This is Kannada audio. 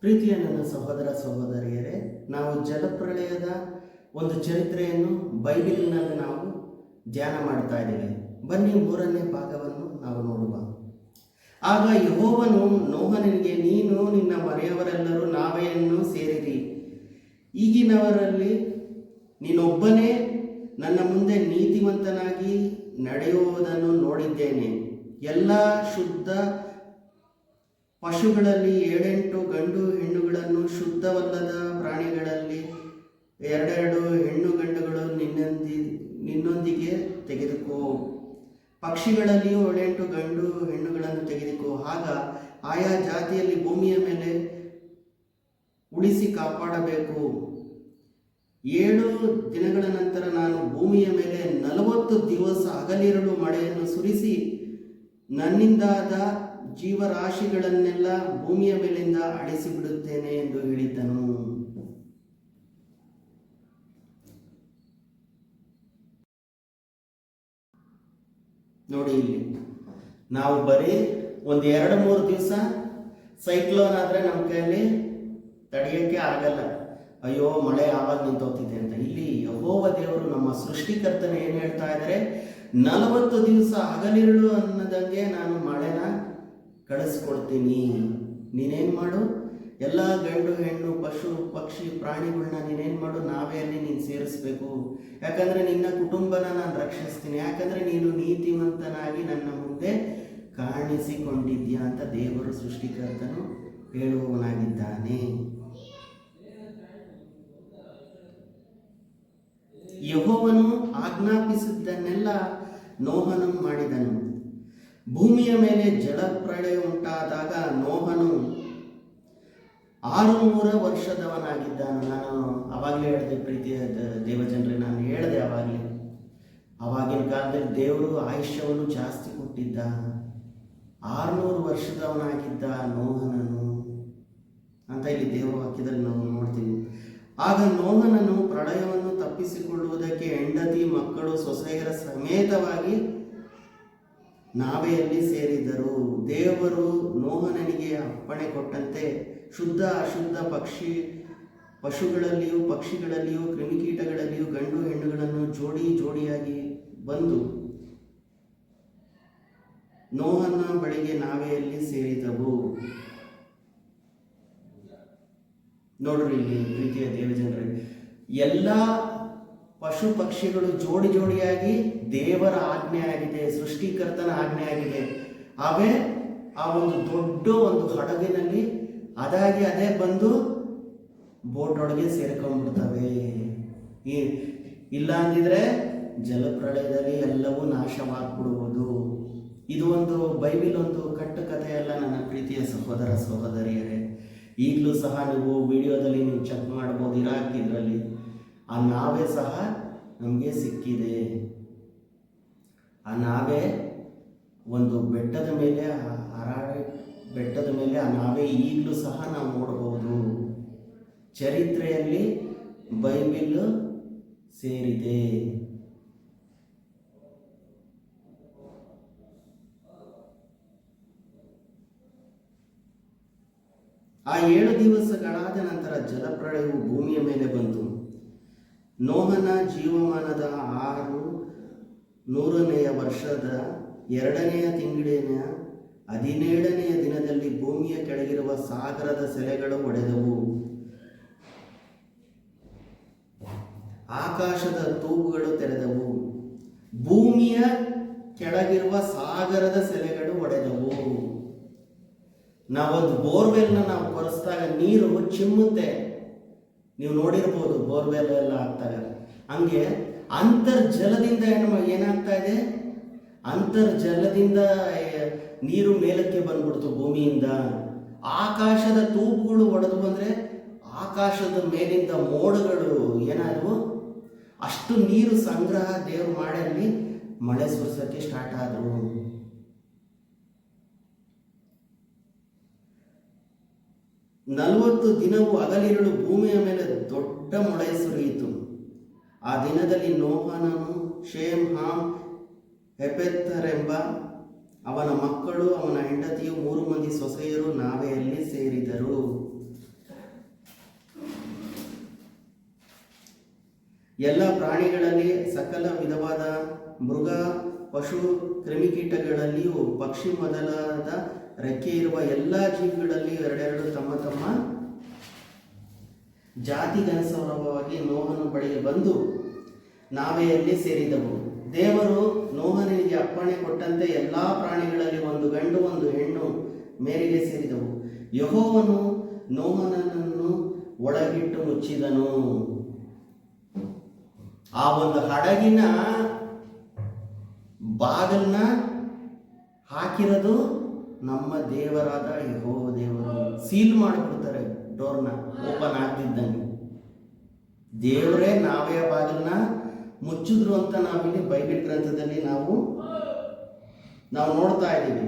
ಪ್ರೀತಿಯ ನನ್ನ ಸಹೋದರ ಸಹೋದರಿಯರೇ, ನಾವು ಜಲಪ್ರಳಯದ ಒಂದು ಚರಿತ್ರೆಯನ್ನು ಬೈಬಿಲಿನಲ್ಲಿ ನಾವು ಧ್ಯಾನ ಮಾಡ್ತಾ ಇದ್ದೇವೆ. ಬನ್ನಿ ಮೂರನೇ ಭಾಗವನ್ನು ನಾವು ನೋಡುವ. ಆಗ ಯಹೋವನು ನೋಹನಿಗೆ, ನೀನು ನಿನ್ನ ಮನೆಯವರೆಲ್ಲರೂ ನಾವೆಯನ್ನು ಸೇರಿರಿ. ಈಗಿನವರಲ್ಲಿ ನೀನೊಬ್ಬನೇ, ನನ್ನ ಮುಂದೆ ನೀತಿವಂತನಾಗಿ ನಡೆಯುವುದನ್ನು ನೋಡಿದ್ದೇನೆ. ಎಲ್ಲ ಶುದ್ಧ ಪಶುಗಳಲ್ಲಿ ಏಳೆಂಟು ಗಂಡು ಹೆಣ್ಣುಗಳನ್ನು ಶುದ್ಧವಲ್ಲದ ಪ್ರಾಣಿಗಳಲ್ಲಿ ಎರಡೆರಡು ಹೆಣ್ಣು ಗಂಡುಗಳು ನಿನ್ನೊಂದಿ, ನಿನ್ನೊಂದಿಗೆ ತೆಗೆದುಕೋ. ಪಕ್ಷಿಗಳಲ್ಲಿಯೂ ಏಳೆಂಟು ಗಂಡು ಹೆಣ್ಣುಗಳನ್ನು ತೆಗೆದುಕೋ. ಆಗ ಆಯಾ ಜಾತಿಯಲ್ಲಿ ಭೂಮಿಯ ಮೇಲೆ ಉಳಿಸಿ ಕಾಪಾಡಬೇಕು. ಏಳು ದಿನಗಳ ನಂತರ ನಾನು ಭೂಮಿಯ ಮೇಲೆ ನಲವತ್ತು ದಿವಸ ಹಗಲಿರಲು ಮಳೆಯನ್ನು ಸುರಿಸಿ ನನ್ನಿಂದಾದ ಜೀವರಾಶಿಗಳನ್ನೆಲ್ಲ ಭೂಮಿಯ ಮೇಲಿಂದ ಅಳಿಸಿಬಿಡುತ್ತೇನೆ ಎಂದು ಹೇಳಿದ್ದನು. ನೋಡಿ ಇಲ್ಲಿ, ನಾವು ಬರೀ ಒಂದು ಎರಡು ಮೂರು ದಿವಸ ಸೈಕ್ಲೋನ್ ಆದರೆ ನಮ್ಮ ಕೈಯಲ್ಲಿ ತಡೆಯೋಕ್ಕೆ ಆಗಲ್ಲ. ಅಯ್ಯೋ, ಮಳೆ ಆವಾಗ ನಿಂತೋಗ್ತಿದೆ ಅಂತ. ಇಲ್ಲಿ ಯಹೋವ ದೇವರು ನಮ್ಮ ಸೃಷ್ಟಿಕರ್ತನ ಏನು ಹೇಳ್ತಾ ಇದ್ದಾರೆ? ನಲವತ್ತು ದಿವಸ ಹಗಲಿರುಳು ಅನ್ನದಂಗೆ ನಾನು ಮಳೆನ ಕಳಿಸ್ಕೊಡ್ತೀನಿ. ನೀನೇನು ಮಾಡು? ಎಲ್ಲ ಗಂಡು, ಹೆಣ್ಣು, ಪಶು, ಪಕ್ಷಿ ಪ್ರಾಣಿಗಳನ್ನ ನೀನೇನು ಮಾಡು? ನಾವೇ ಅಲ್ಲಿ ನೀನು ಸೇರಿಸ್ಬೇಕು. ಯಾಕಂದರೆ ನಿನ್ನ ಕುಟುಂಬನ ನಾನು ರಕ್ಷಿಸ್ತೀನಿ. ಯಾಕಂದರೆ ನೀನು ನೀತಿವಂತನಾಗಿ ನನ್ನ ಮುಂದೆ ಕಾಣಿಸಿಕೊಂಡಿದ್ಯಾ ಅಂತ ದೇವರು ಸೃಷ್ಟಿಕರ್ತನು ಹೇಳುವವನಾಗಿದ್ದಾನೆ. ಯಹೋವನು ಆಜ್ಞಾಪಿಸಿದ್ದನ್ನೆಲ್ಲ ನೋಹನು ಮಾಡಿದನು. ಭೂಮಿಯ ಮೇಲೆ ಜಲಪ್ರಳಯ ಉಂಟಾದಾಗ ನೋಹನು ಆರುನೂರ ವರ್ಷದವನಾಗಿದ್ದ ನಾನು ಅವಾಗಲೇ ಹೇಳಿದೆ, ಪ್ರೀತಿಯ ದೇವಜನರೇ, ನಾನು ಹೇಳಿದೆ ಅವಾಗಲೇ. ಅವಾಗಿನ ಕಾಲದಲ್ಲಿ ದೇವರು ಆಯುಷ್ಯವನ್ನು ಜಾಸ್ತಿ ಕೊಟ್ಟಿದ್ದ ಆರುನೂರು ವರ್ಷದವನಾಗಿದ್ದ ನೋಹನನು, ಅಂತ ಇಲ್ಲಿ ದೇವ ವಾಕ್ಯದಲ್ಲಿ ನಾವು ನೋಡ್ತೀವಿ. ಆಗ ನೋಹನನು ಪ್ರಳಯವನ್ನು ತಪ್ಪಿಸಿಕೊಳ್ಳುವುದಕ್ಕೆ ಹೆಂಡತಿ, ಮಕ್ಕಳು, ಸೊಸೆಯರ ಸಮೇತವಾಗಿ ನಾವೆಯಲ್ಲಿ ಸೇರಿದರು ದೇವರು ನೋಹನನಿಗೆ ಅಪ್ಪಣೆ ಕೊಟ್ಟಂತೆ ಶುದ್ಧ ಅಶುದ್ಧ ಪಕ್ಷಿ ಪಶುಗಳಲ್ಲಿಯೂ ಪಕ್ಷಿಗಳಲ್ಲಿಯೂ ಕ್ರಿಮಿಕೀಟಗಳಲ್ಲಿಯೂ ಗಂಡು ಹೆಣ್ಣುಗಳನ್ನು ಜೋಡಿ ಜೋಡಿಯಾಗಿ ಬಂದು ನೋಹನ ಬಳಿಗೆ ನಾವೆಯಲ್ಲಿ ಸೇರಿದವು. ನೋಡ್ರಿ ಇಲ್ಲಿ ಪ್ರೀತಿಯ ದೇವಜನರೇ, ಎಲ್ಲ ಪಶು ಪಕ್ಷಿಗಳು ಜೋಡಿ ಜೋಡಿಯಾಗಿ ದೇವರ ಆಜ್ಞೆ ಆಗಿದೆ ಸೃಷ್ಟಿಕರ್ತನ ಆಜ್ಞೆ ಆಗಿದೆ ಅವೇ ಆ ಒಂದು ದೊಡ್ಡ ಒಂದು ಹಡಗಿನಲ್ಲಿ ಅದಾಗಿ ಅದೇ ಬಂದು ಬೋಟ್ ಒಳಗೆ ಸೇರ್ಕೊಂಡ್ಬಿಡ್ತವೆ. ಈ ಇಲ್ಲ ಅಂದಿದ್ರೆ ಜಲಪ್ರಳಯದಲ್ಲಿ ಎಲ್ಲವೂ ನಾಶವಾಗ್ಬಿಡುವುದು. ಇದು ಒಂದು ಬೈಬಿಲ್ ಒಂದು ಕಟ್ಟು ಕಥೆಯಲ್ಲ ನನ್ನ ಪ್ರೀತಿಯ ಸಹೋದರ ಸಹೋದರಿಯರೇ. ಈಗಲೂ ಸಹ ನೀವು ವಿಡಿಯೋದಲ್ಲಿ ನೀವು ಚೆಕ್ ಮಾಡ್ಬೋದು, ಇರಾಕ್ ಇದರಲ್ಲಿ. ಆ ನಾವೆ ಸಹ ನಮಗೆ ಸಿಕ್ಕಿದೆ. ಆ ನಾವೆ ಒಂದು ಬೆಟ್ಟದ ಮೇಲೆ ಹರಾಡಿ ಬೆಟ್ಟದ ಮೇಲೆ ಆ ನಾವೆ ಈಗಲೂ ಸಹ ನಾವು ನೋಡಬಹುದು ಚರಿತ್ರೆಯಲ್ಲಿ ಬೈಬಿಲ್ ಸೇರಿದೆ. ಆ ಏಳು ದಿವಸಗಳಾದ ನಂತರ ಜಲಪ್ರಳಯವು ಭೂಮಿಯ ಮೇಲೆ ಬಂತು. ನೋಹನ ಜೀವಮಾನದ ಆರು ನೂರನೆಯ ವರ್ಷದ ಎರಡನೆಯ ತಿಂಗಳಿನ ಹದಿನೇಳನೆಯ ದಿನದಲ್ಲಿ ಭೂಮಿಯ ಕೆಳಗಿರುವ ಸಾಗರದ ಸೆಲೆಗಳು ಒಡೆದವು. ಆಕಾಶದ ತೂಗುಗಳು ತೆರೆದವು. ಭೂಮಿಯ ಕೆಳಗಿರುವ ಸಾಗರದ ಸೆಲೆಗಳು ಒಡೆದವು. ನಾವೊಂದು ಬೋರ್ವೆಲ್ನ ನಾವು ಕೊರೆಸಿದಾಗ ನೀರು ಚಿಮ್ಮುತ್ತೆ. ನೀವು ನೋಡಿರ್ಬೋದು, ಬೋರ್ವೆಲ್ ಎಲ್ಲ ಆಗ್ತಾರೆ. ಹಂಗೆ ಅಂತರ್ಜಲದಿಂದ ಏನು ಏನಾಗ್ತಾ ಇದೆ? ಅಂತರ್ಜಲದಿಂದ ನೀರು ಮೇಲಕ್ಕೆ ಬಂದ್ಬಿಡ್ತು ಭೂಮಿಯಿಂದ. ಆಕಾಶದ ತೂಪುಗಳು ಒಡೆದು ಬಂದರೆ ಆಕಾಶದ ಮೇಲಿಂದ ಮೋಡಗಳು ಏನಾದವು? ಅಷ್ಟು ನೀರು ಸಂಗ್ರಹ ದೇವ್ರು ಮಾಡಲ್ಲಿ ಮಳೆ ಸುರಿಸೋಕ್ಕೆ ಸ್ಟಾರ್ಟ್ ಆದರು. ನಲವತ್ತು ದಿನವೂ ಹಗಲಿರುಳು ಭೂಮಿಯ ಮೇಲೆ ದೊಡ್ಡ ಮೊಳೆ ಸುರಿಯಿತು. ಆ ದಿನದಲ್ಲಿ ನೋಹನನು ಶೇಮ್, ಹಾಮ್ ಹೆಪೆತ್ತರೆಂಬ ಅವನ ಮಕ್ಕಳು, ಅವನ ಹೆಂಡತಿಯು ಮೂರು ಮಂದಿ ಸೊಸೆಯರು ನಾವೆಯಲ್ಲಿ ಸೇರಿದರು. ಎಲ್ಲ ಪ್ರಾಣಿಗಳಲ್ಲಿ ಸಕಲ ವಿಧವಾದ ಮೃಗ, ಪಶು, ಕ್ರಿಮಿಕೀಟಗಳಲ್ಲಿಯೂ ಪಕ್ಷಿ ಮೊದಲಾದ ರೆಕ್ಕೆ ಇರುವ ಎಲ್ಲ ಜೀವಿಗಳಲ್ಲಿ ಎರಡೆರಡು ತಮ್ಮ ತಮ್ಮ ಜಾತಿಗನುಸಾರವಾಗಿ ನೋಹನ ಬಳಿಗೆ ಬಂದು ನಾವೆಯಲ್ಲಿ ಸೇರಿದವು. ದೇವರು ನೋಹನಿಗೆ ಅಪ್ಪಣೆ ಕೊಟ್ಟಂತೆ ಎಲ್ಲ ಪ್ರಾಣಿಗಳಲ್ಲಿ ಒಂದು ಗಂಡು, ಒಂದು ಹೆಣ್ಣು ಮೇರೆಗೆ ಸೇರಿದವು. ಯಹೋವನು ನೋಹನನ್ನು ಒಳಗಿಟ್ಟು ಮುಚ್ಚಿದನು. ಆ ಒಂದು ಹಡಗಿನ ಬಾಗಲ್ನ ಹಾಕಿರೋದು ನಮ್ಮ ದೇವರಾದ ಯಹೋ ದೇವರು ಸೀಲ್ ಮಾಡಿಬಿಡ್ತಾರೆ ಡೋರ್ನ, ಓಪನ್ ಆಗ್ತಿದ್ದಂಗೆ ದೇವರೇ, ನಾವೇ ಬಾಗಿಲನ್ನ ಮುಚ್ಚಿದ್ರು ಅಂತ ನಾವಿಲ್ಲಿ ಬೈಬಿಲ್ ಗ್ರಂಥದಲ್ಲಿ ನಾವು ನಾವು ನೋಡ್ತಾ ಇದ್ದೀವಿ.